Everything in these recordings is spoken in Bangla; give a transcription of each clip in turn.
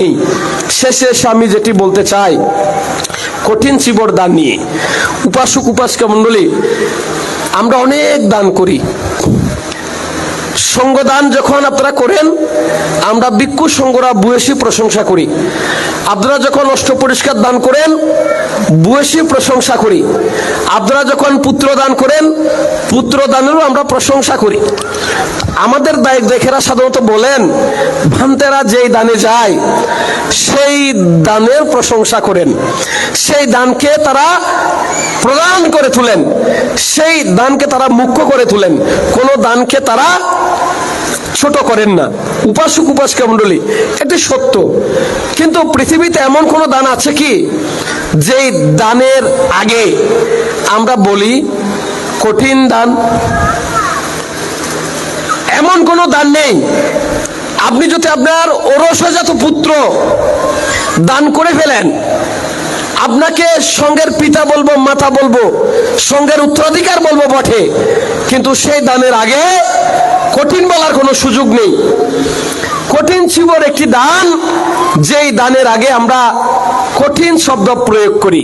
নেই। শেষে আমি যেটি বলতে চাই কঠিন চিবর দান নিয়ে। উপাসক, উপাসকে মণ্ডলী, আমরা অনেক দান করি। সঙ্গদান যখন আপনারা করেন, আমরা ভিক্ষু সঙ্গরা বুয়েসি প্রশংসা করি। আপনারা যখন অষ্ট পরিষ্কার দান করেন বুয়েসি প্রশংসা করি। আপনারা যখন পুত্র দান করেন, পুত্র দানেরও আমরা প্রশংসা করি। আমাদের দায়িক দেখেরা সাধারণত বলেন, ভান্তেরা যেই দানে যায়, সেই দানের প্রশংসা করেন। সেই দানকে তারা প্রদান করে তুলেন। সেই দানকে তারা মুখ্য করে তুলেন। কোন দানকে তারা ছোট করেন না। উপাসক উপাসিকা মণ্ডলী, এটি সত্য। কিন্তু পৃথিবীতে এমন কোন দান আছে কি? যেই দানের আগে আমরা বলি কঠিন দান। এমন কোনো দান নেই। আপনি যদি আপনার ওরসজাত পুত্র দান করে ফেলেন, আপনাকে সঙ্গের পিতা বলব, মাতা বলব, সঙ্গের উত্তরাধিকার বলব বটে, কিন্তু সেই দানের আগে কঠিন বলার কোনো সুযোগ নেই। কঠিন শিবর একটি দান, যেই দানের আগে আমরা কঠিন শব্দ প্রয়োগ করি।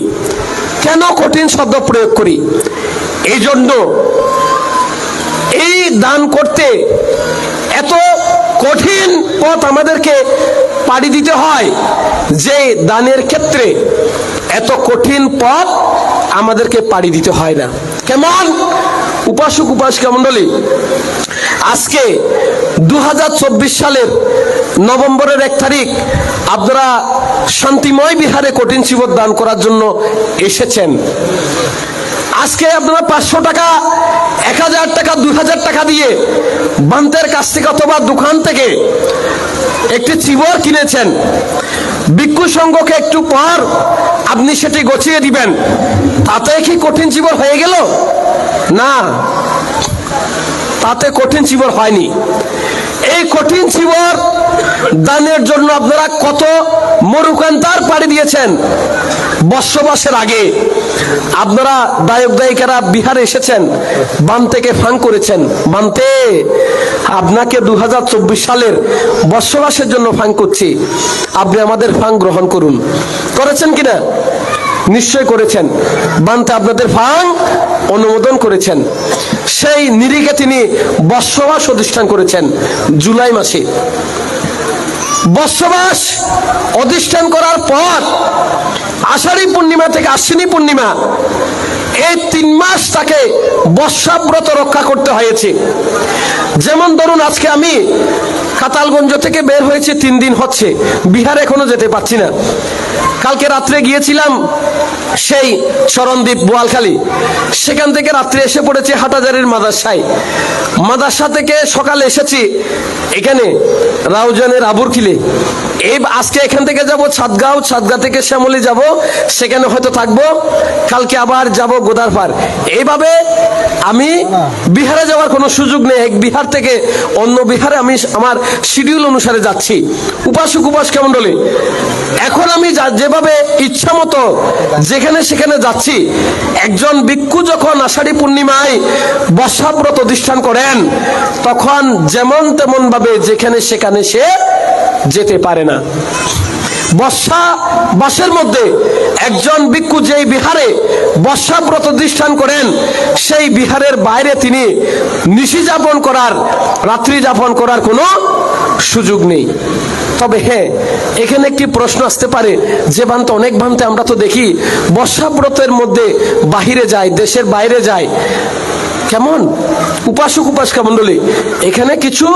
কেন কঠিন শব্দ প্রয়োগ করি? এই জন্য এই দান করতে এত কঠিন পথ আমাদেরকে পাড়ি দিতে হয়, যে দানের ক্ষেত্রে এত কঠিন পথ আমাদেরকে পাড়ি দিতে হয় না। কেমন? উপাসক, উপাসিকা মণ্ডলী আজকে দু হাজার চব্বিশ সালের নভেম্বরের এক তারিখ আপনারা শান্তিময় বিহারে কঠিন শিবর দান করার জন্য এসেছেন। আজকে আপনারা পাঁচশো টাকা, এক হাজার টাকা, দুই হাজার টাকা দিয়ে বান্তের কাছ থেকে অথবা দোকান থেকে একটি চিবর কিনেছেন। ভিক্ষু সংঘকে একটু পর আপনি সেটি গছিয়ে দিবেন। তাতে কি কঠিন চিবর হয়ে গেল? না, তাতে কঠিন চিবর হয়নি। এই কঠিন চিবর দানের জন্য আপনারা কত মরুকান্তার পাড়ি দিয়েছেন বর্ষবাসের আগে। আপনারা দায়ক দায়িকারা বিহারে এসেছেন বান থেকে ফাং করেছেন। বানতে আপনাকে দু হাজার চব্বিশ সালের বর্ষবাসের জন্য ফাং করছি। আপনি আমাদের ফাং গ্রহণ করুন। করেছেন কিনা? নিশ্চয় করেছেন। বানতে আপনাদের ফাং অনুমোদন করেছেন। সেই নিরিখে তিনি বর্ষবাস অধিষ্ঠান করেছেন জুলাই মাসে। বর্ষবাস অধিষ্ঠান করার পর আষাঢ়ী পূর্ণিমা থেকে আশ্বিনী পূর্ণিমা এই তিন মাস তাকে বর্ষাব্রত রক্ষা করতে হয়েছে। যেমন ধরুন আজকে আমি কাতালগঞ্জ থেকে বের হয়েছে, তিন দিন হচ্ছে। বিহার এখনও যেতে পারছি না। কালকে রাত্রে গিয়েছিলাম সেই চরণদ্বীপ বোয়ালখালী। সেখান থেকে রাত্রে এসে পড়েছে হাটাজারির মাদাসায়। মাদাসা থেকে সকালে এসেছি এখানে, রাউজানের আবুরকিলে এই আজকে এখান থেকে যাব ছাদগাঁও, ছাদগাঁ থেকে শ্যামলি যাব। সেখানে হয়তো থাকব। কালকে আবার যাব গোদারপাড়। এইভাবে আমি বিহারে যাওয়ার কোনো সুযোগ নেই। এক বিহার থেকে অন্য বিহারে আমি আমার শিডিউল অনুসারে যাচ্ছি। উপাসক, উপাসকা মণ্ডলী, এখন আমি যেভাবে ইচ্ছা মতো যেখানে সেখানে যাচ্ছি, একজন ভিক্ষু যখন আষাঢ়ী পূর্ণিমায় বর্ষাব্রত অধিষ্ঠান করেন, তখন যেমন তেমন ভাবে যেখানে সেখানে সে যেতে পারে না। বর্ষা বাসের মধ্যে একজন ভিক্ষু যেই বিহারে বর্ষাব্রত অধিষ্ঠান করেন, সেই বিহারের বাইরে তিনি নিশি যাপন করার, রাত্রি যাপন করার কোনো সুযোগ নেই। তবে হ্যাঁ এখানে একটি প্রশ্ন আসতে পারে, যে ভান্তে অনেক ভান্তে আমরা তো দেখি বর্ষাব্রতের মধ্যে বাহিরে যায়, দেশের বাইরে যায় কেমন? উপাসক উপাসকা মণ্ডলী এখানে কিছু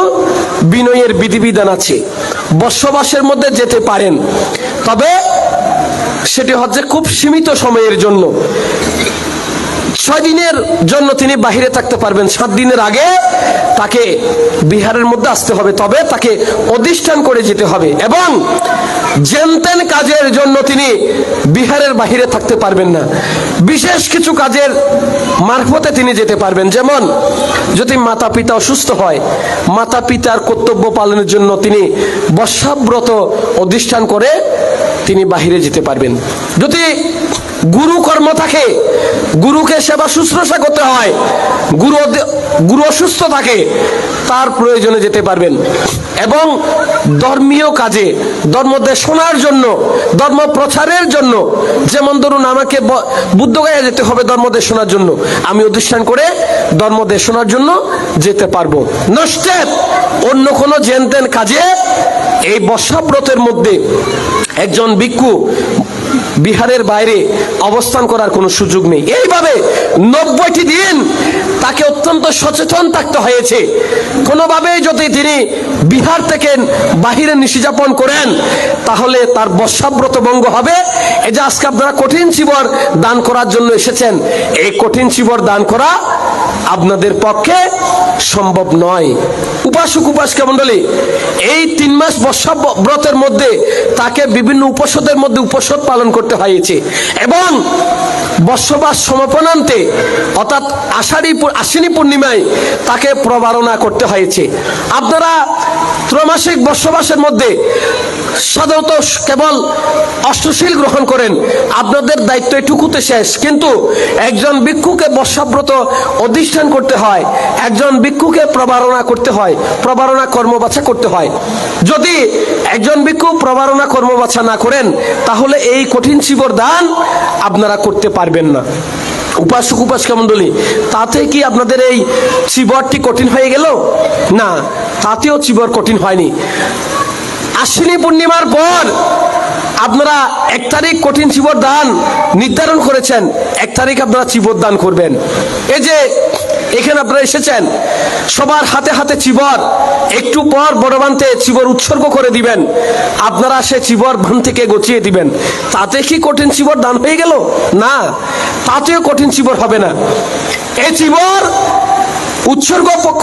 বিনয়ের বিধিবিধান আছে। বর্ষবাসের মধ্যে যেতে পারেন। তবে সেটি হচ্ছে খুব সীমিত সময়ের জন্য। ছয় দিনের জন্য তিনি বাহিরে থাকতে পারবেন। সাত দিনের আগে তাকে বিহারের মধ্যে আসতে হবে। তবে তাকে অধিষ্ঠান করে যেতে হবে। এবং জেনতেন কাজের জন্য তিনি বিহারের বাহিরে থাকতে পারবেন না। বিশেষ কিছু কাজের মারফতে তিনি যেতে পারবেন। যেমন, যদি মাতা পিতা অসুস্থ হয় মাতা পিতার কর্তব্য পালনের জন্য তিনি বর্ষাব্রত অধিষ্ঠান করে তিনি বাহিরে যেতে পারবেন। যদি গুরু কর্ম থাকে, গুরুকে সেবা শুশ্রূষা করতে হয়, গুরু গুরু অসুস্থ থাকে, তার প্রয়োজনে যেতে পারবেন। এবং ধর্মীয় কাজে, ধর্ম দেশনার জন্য, ধর্ম প্রচারের জন্য। যেমন ধরুন আমাকে বুদ্ধগয়া যেতে হবে ধর্ম দেশনার জন্য। আমি অধিষ্ঠান করে ধর্ম দেশনার জন্য যেতে পারব। নষ্টের অন্য কোনো জেনতেন কাজে এই বর্ষাব্রতের মধ্যে একজন ভিক্ষু বিহারের বাইরে অবস্থান করার কোনো সুযোগ নেই। এইভাবে নব্বইটি দিন তাকে অত্যন্ত সচেতন থাকতে হয়েছে। কোনোভাবেই যদি তিনি বিহার থেকে বাহিরে নিশিযাপন করেন, তাহলে তার বর্ষাব্রত ভঙ্গ হবে। এই যে আজকে আপনারা কঠিন চিবর দান করার জন্য এসেছেন, এই কঠিন চিবর দান করা আপনাদের পক্ষে সম্ভব নয়। উপাসক উপাসিকা মণ্ডলী, এই তিন মাস বর্ষা ব্রতের মধ্যে তাকে বিভিন্ন উপসদের মধ্যে উপসদ পালন করতে হয়েছে এবং বর্ষবাস সমাপনান্তে অর্থাৎ আষাঢ়ী আশ্বিনী পূর্ণিমায় তাকে প্রবারণা করতে হয়েছে। আপনারা ত্রমাসিক বর্ষবাসের মধ্যে সাধারণত কেবল অষ্টশীল গ্রহণ করেন। আপনাদের দায়িত্ব এটুকুতে শেষ। কিন্তু একজন ভিক্ষুকে বর্ষাব্রত অধিষ্ঠান করতে হয়, একজন ভিক্ষুকে প্রবারণা করতে হয় প্রবারণা কর্মবাছা করতে হয়। যদি একজন ভিক্ষু প্রবারণা কর্মবাছা না করেন, তাহলে এই কঠিন শিবর দান আপনারা করতে পারবেন না। উপাসক উপাসিকা মণ্ডলী তাতে কি আপনাদের এই চিবরটি কঠিন হয়ে গেল? না, তাতেও চিবর কঠিন হয়নি। আশ্বিনী পূর্ণিমার পর আপনারা এক তারিখ কঠিন চিবর দান নির্ধারণ করেছেন, এক তারিখ আপনারা চিবর দান করবেন। এই যে এখানে আপনারা এসেছেন, সবার হাতে হাতে চিবর একটু পর বড় বানতে চিবর উৎসর্গ করে দিবেন, আপনারা সে চিবর বান থেকে গচিয়ে দিবেন। তাতে কি কঠিন চিবর দান হয়ে গেল? না, তাতেও কঠিন চিবর হবে না। এই চিবর উৎসর্গ পক্ষ